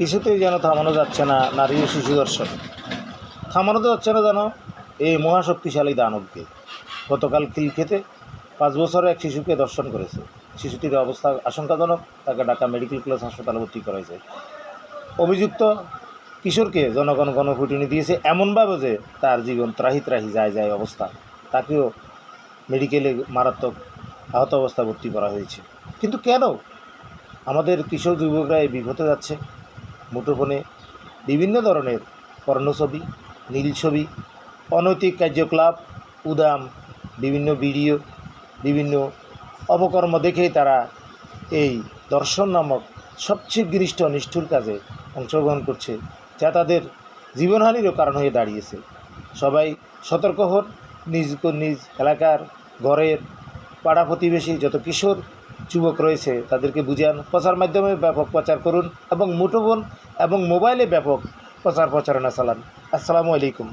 কিছুতেই যেন থামানো যাচ্ছে না নারী ও শিশু দর্শন থামানো যাচ্ছে না যেন এই মহাশক্তিশালী দানবকে। গতকাল খিলক্ষেতে পাঁচ বছরের এক শিশুকে দর্শন করেছে। শিশুটির অবস্থা আশঙ্কাজনক, তাকে ঢাকা মেডিকেল কলেজ হাসপাতালে ভর্তি করা হয়েছে। অভিযুক্ত কিশোরকে জনগণ গণফুটিনি দিয়েছে এমনভাবে যে তার জীবন ত্রাহি ত্রাহি যায় যায় অবস্থা। তাকেও মেডিকেলে মারাত্মক আহত অবস্থা ভর্তি করা হয়েছে। কিন্তু কেন? আমাদের কিশোর যুবকরা এই বিপথে যাচ্ছে। মুঠোফোনে বিভিন্ন ধরনের পর্ণ ছবি নীল ছবি অনৈতিক কার্যকলাপ, উদাম, বিভিন্ন ভিডিও, বিভিন্ন অপকর্ম দেখেই তারা এই দর্শন নামক সবচেয়ে গৃষ্ট নিষ্ঠুর কাজে অংশগ্রহণ করছে, যা তাদের জীবনহানিরও কারণ হয়ে দাঁড়িয়েছে। সবাই সতর্ক হন, নিজ নিজ এলাকার, ঘরের, পাড়া প্রতিবেশী যত কিশোর যুবক রয়েছে, তাদেরকে বুঝান প্রচার মাধ্যমে ব্যাপক প্রচার করুন এবং মুঠোফোন এবং মোবাইলে ব্যাপক প্রচার প্রচারণা চালান। আসসালামু আলাইকুম।